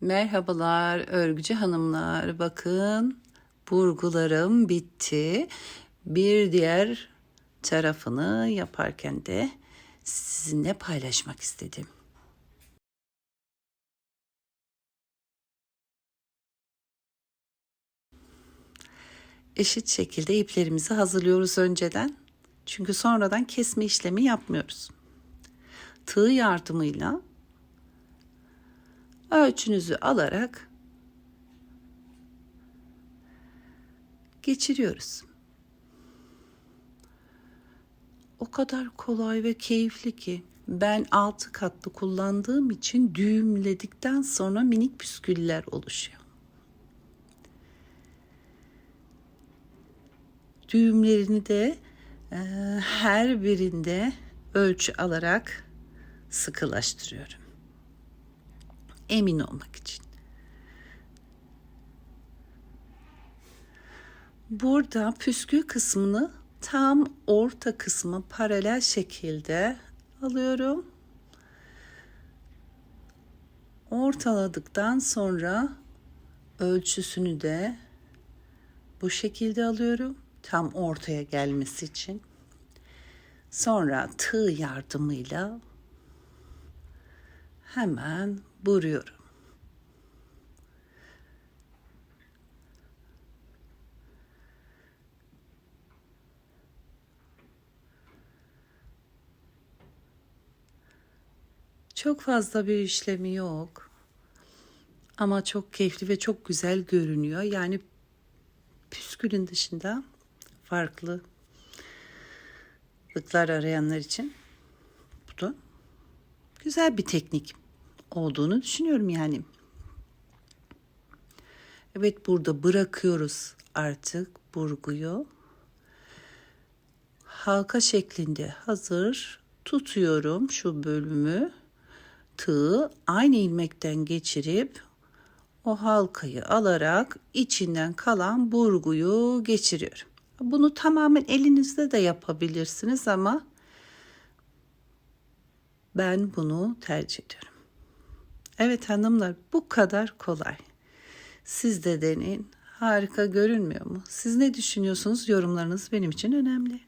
Merhabalar örgücü hanımlar. Bakın burgularım bitti. Bir diğer tarafını yaparken de sizinle paylaşmak istedim. Eşit şekilde iplerimizi hazırlıyoruz önceden. Çünkü sonradan kesme işlemi yapmıyoruz. Tığ yardımıyla ölçünüzü alarak geçiriyoruz. O kadar kolay ve keyifli ki ben altı katlı kullandığım için düğümledikten sonra minik püsküller oluşuyor. Düğümlerini de e, her birinde ölçü alarak sıkılaştırıyorum emin olmak için. Burada püskül kısmını tam orta kısmı paralel şekilde alıyorum. Ortaladıktan sonra ölçüsünü de bu şekilde alıyorum. Tam ortaya gelmesi için. Sonra tığ yardımıyla hemen vuruyorum. Çok fazla bir işlemi yok. Ama çok keyifli ve çok güzel görünüyor. Yani püskülün dışında farklı lıklar arayanlar için bu da güzel bir teknik olduğunu düşünüyorum yani. Evet burada bırakıyoruz artık burguyu. Halka şeklinde hazır tutuyorum şu bölümü. Tığı aynı ilmekten geçirip o halkayı alarak içinden kalan burguyu geçiriyorum. Bunu tamamen elinizde de yapabilirsiniz ama ben bunu tercih ediyorum. Evet hanımlar bu kadar kolay. Siz de deneyin. Harika görünmüyor mu? Siz ne düşünüyorsunuz? Yorumlarınız benim için önemli.